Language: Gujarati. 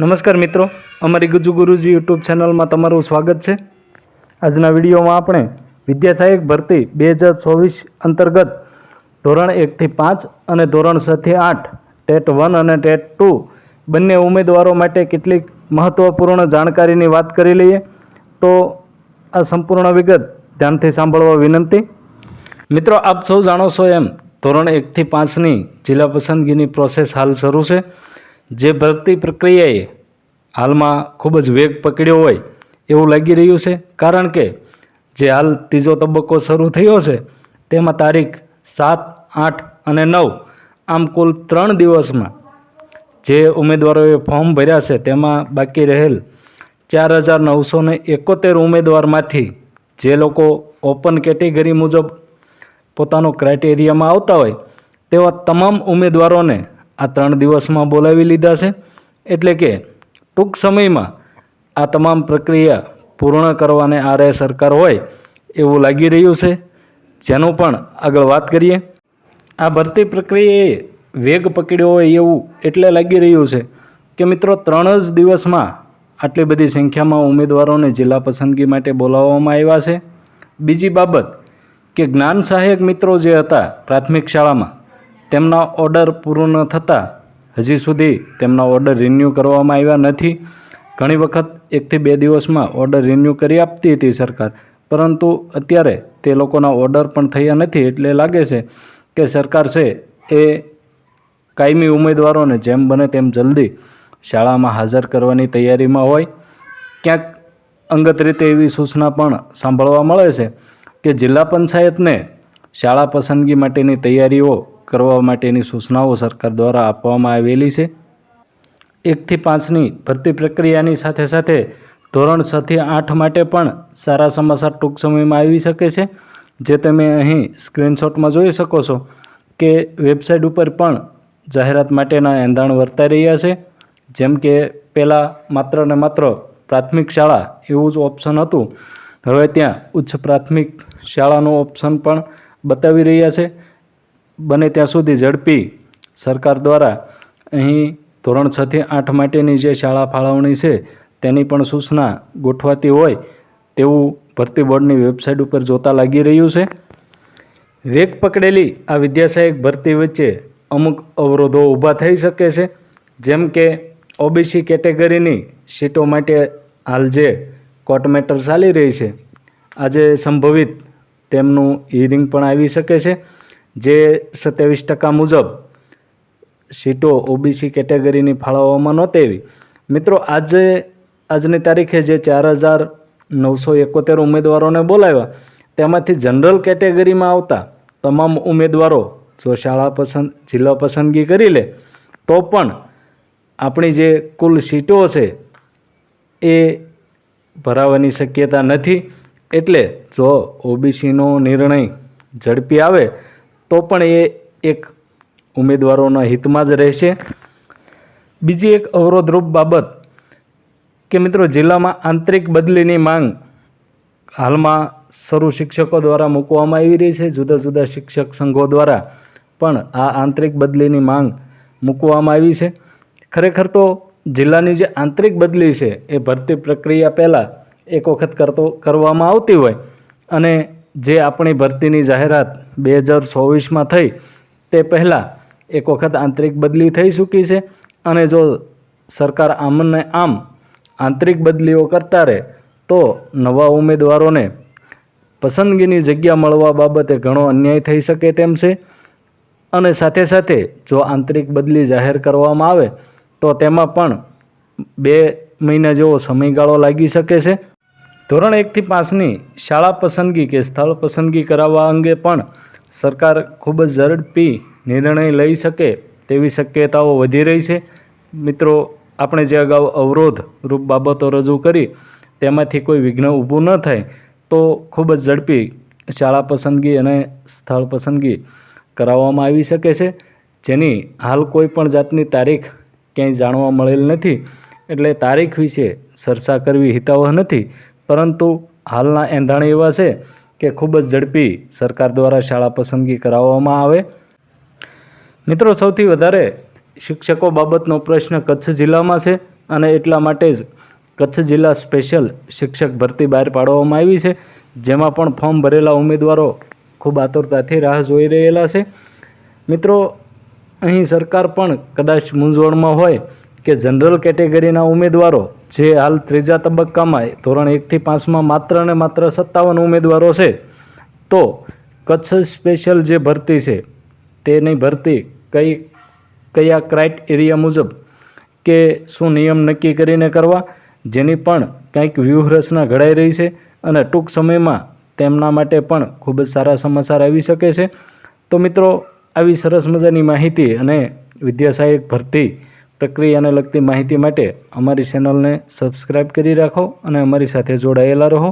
નમસ્કાર મિત્રો, અમારી ગુજુ ગુરુજી યુટ્યુબ ચેનલમાં તમારું સ્વાગત છે. આજના વિડીયોમાં આપણે વિદ્યાસહાયક ભરતી બે હજાર ચોવીસ અંતર્ગત ધોરણ એકથી પાંચ અને ધોરણ છથી આઠ, ટેટ વન અને ટેટ ટુ બંને ઉમેદવારો માટે કેટલીક મહત્ત્વપૂર્ણ જાણકારીની વાત કરી લઈએ, તો આ સંપૂર્ણ વિગત ધ્યાનથી સાંભળવા વિનંતી. મિત્રો, આપ સૌ જાણો છો એમ, ધોરણ એકથી પાંચની જિલ્લા પસંદગીની પ્રોસેસ હાલ શરૂ છે. જે ભરતી પ્રક્રિયાએ હાલમાં ખૂબ જ વેગ પકડ્યો હોય એવું લાગી રહ્યું છે. કારણ કે જે હાલ ત્રીજો તબક્કો શરૂ થયો છે, તેમાં તારીખ સાત, આઠ અને નવ આમ કુલ ત્રણ દિવસમાં જે ઉમેદવારોએ ફોર્મ ભર્યા છે, તેમાં બાકી રહેલ ચાર હજાર નવસો એકોતેર ઉમેદવારમાંથી જે લોકો ઓપન કેટેગરી મુજબ પોતાનો ક્રાઇટેરિયામાં આવતા હોય, તેવા તમામ ઉમેદવારોને આ ત્રણ દિવસમાં બોલાવી લીધા છે. એટલે કે ટૂંક સમયમાં આ તમામ પ્રક્રિયા પૂર્ણ કરવાને આરે સરકાર હોય એવું લાગી રહ્યું છે. જેનું પણ આગળ વાત કરીએ. આ ભરતી પ્રક્રિયાએ વેગ પકડ્યો હોય એવું એટલે લાગી રહ્યું છે કે મિત્રો ત્રણ જ દિવસમાં આટલી બધી સંખ્યામાં ઉમેદવારોને જિલ્લા પસંદગી માટે બોલાવવામાં આવ્યા છે. બીજી બાબત કે જ્ઞાન સહાયક મિત્રો જે હતા પ્રાથમિક શાળામાં તેમના ઓર્ડર પૂર્ણ થતાં હજી સુધી તેમના ઓર્ડર રિન્યૂ કરવામાં આવ્યા નથી. ઘણી વખત એકથી બે દિવસમાં ઓર્ડર રિન્યૂ કરી આપતી હતી સરકાર, પરંતુ અત્યારે તે લોકોના ઓર્ડર પણ થયા નથી એટલે લાગે છે કે સરકાર છે એ કાયમી ઉમેદવારોને જેમ બને તેમ જલ્દી શાળામાં હાજર કરવાની તૈયારીમાં હોય. ક્યાંક અંગત રીતે એવી સૂચના પણ સાંભળવા મળે છે કે જિલ્લા પંચાયતને શાળા પસંદગી માટેની તૈયારીઓ કરવા માટેની સૂચનાઓ સરકાર દ્વારા આપવામાં આવેલી છે. એકથી પાંચની ભરતી પ્રક્રિયાની સાથે સાથે ધોરણ છથી આઠ માટે પણ સારા સમાચાર ટૂંક સમયમાં આવી શકે છે. જે તમે અહીં સ્ક્રીનશોટમાં જોઈ શકો છો કે વેબસાઇટ ઉપર પણ જાહેરાત માટેના એંધાણ વર્તાઈ રહ્યા છે. જેમ કે પહેલાં માત્ર ને માત્ર પ્રાથમિક શાળા એવું જ ઓપ્શન હતું. હવે ત્યાં ઉચ્ચ પ્રાથમિક શાળાનું ઓપ્શન પણ બતાવી રહ્યા છે. બને ત્યાં સુધી ઝડપી સરકાર દ્વારા અહીં ધોરણ છથી આઠ માટેની જે શાળા ફાળવણી છે, તેની પણ સૂચના ગોઠવાતી હોય તેવું ભરતી બોર્ડની વેબસાઇટ ઉપર જોતા લાગી રહ્યું છે. વેગ પકડેલી આ વિદ્યાસહાયક ભરતી વચ્ચે અમુક અવરોધો ઊભા થઈ શકે છે, જેમ કે ઓબીસી કેટેગરીની સીટો માટે હાલ જે કોર્ટ મેટર ચાલી રહી છે, આજે સંભવિત તેમનું હિયરિંગ પણ આવી શકે છે. જે સત્યાવીસ ટકા મુજબ સીટો ઓબીસી કેટેગરીની ફાળવવામાં નહોતી એવી મિત્રો, આજે, આજની તારીખે જે ચાર હજાર નવસો એકોતેર ઉમેદવારોને બોલાવ્યા, તેમાંથી જનરલ કેટેગરીમાં આવતા તમામ ઉમેદવારો જો શાળા પસંદ, જિલ્લા પસંદગી કરી લે, તો પણ આપણી જે કુલ સીટો છે એ ભરાવાની શક્યતા નથી. એટલે જો ઓબીસીનો નિર્ણય ઝડપી આવે તો પણ એ એક ઉમેદવારોના હિતમાં જ રહેશે. બીજી એક અવરોધરૂપ બાબત કે મિત્રો જિલ્લામાં આંતરિક બદલીની માંગ હાલમાં શરૂ શિક્ષકો દ્વારા મૂકવામાં આવી રહી છે. જુદા જુદા શિક્ષક સંઘો દ્વારા પણ આ આંતરિક બદલીની માંગ મૂકવામાં આવી છે. ખરેખર તો જિલ્લાની જે આંતરિક બદલી છે એ ભરતી પ્રક્રિયા પહેલાં એક વખત કરતો, કરવામાં આવતી હોય અને જે આપણી ભરતીની જાહેરાત બે હજાર ચોવીસમાં થઈ, તે પહેલાં એક વખત આંતરિક બદલી થઈ ચૂકી છે. અને જો સરકાર આમને આમ આંતરિક બદલીઓ કરતા રહે, તો નવા ઉમેદવારોને પસંદગીની જગ્યા મળવા બાબતે ઘણો અન્યાય થઈ શકે તેમ છે. અને સાથે સાથે જો આંતરિક બદલી જાહેર કરવામાં આવે, તો તેમાં પણ બે મહિના જેવો સમયગાળો લાગી શકે છે. ધોરણ એકથી પાંચની શાળા પસંદગી કે સ્થળ પસંદગી કરાવવા અંગે પણ સરકાર ખૂબ જ ઝડપી નિર્ણય લઈ શકે તેવી શક્યતાઓ વધી રહી છે. મિત્રો, આપણે જે અગાઉ અવરોધ રૂપ બાબતો રજૂ કરી, તેમાંથી કોઈ વિઘ્ન ઊભું ન થાય, તો ખૂબ જ ઝડપી શાળા પસંદગી અને સ્થળ પસંદગી કરાવવામાં આવી શકે છે. જેની હાલ કોઈ પણ જાતની તારીખ ક્યાંય જાણવા મળેલ નથી, એટલે તારીખ વિશે ચર્ચા કરવી હિતાવહ નથી. પરંતુ હાલના એંધાણ એવા છે કે ખૂબ જ ઝડપી સરકાર દ્વારા શાળા પસંદગી કરાવવામાં આવે. મિત્રો, સૌથી વધારે શિક્ષકો બાબતનો પ્રશ્ન કચ્છ જિલ્લામાં છે અને એટલા માટે જ કચ્છ જિલ્લા સ્પેશિયલ શિક્ષક ભરતી બહાર પાડવામાં આવી છે, જેમાં પણ ફોર્મ ભરેલા ઉમેદવારો ખૂબ આતુરતાથી રાહ જોઈ રહેલા છે. મિત્રો, અહીં સરકાર પણ કદાચ મૂંઝવણમાં હોય કે જનરલ કેટેગરીના ઉમેદવારો, જે હાલ ત્રીજા તબક્કામાં ધોરણ એકથી પાંચમાં માત્ર ને માત્ર સત્તાવન ઉમેદવારો છે, તો કચ્છ સ્પેશિયલ જે ભરતી છે, તેની ભરતી કઈ, કયા ક્રાઇટેરિયા મુજબ કે શું નિયમ નક્કી કરીને કરવા, જેની પણ કંઈક વ્યૂહરચના ઘડાઈ રહી છે અને ટૂંક સમયમાં તેમના માટે પણ ખૂબ જ સારા સમાચાર આવી શકે છે. તો મિત્રો, આવી સરસ મજાની માહિતી અને વિદ્યાસહાયક ભરતી પ્રક્રિયાને લગતી માહિતી માટે અમારી ચેનલને સબસ્ક્રાઈબ કરી રાખો અને અમારી સાથે જોડાયેલા રહો.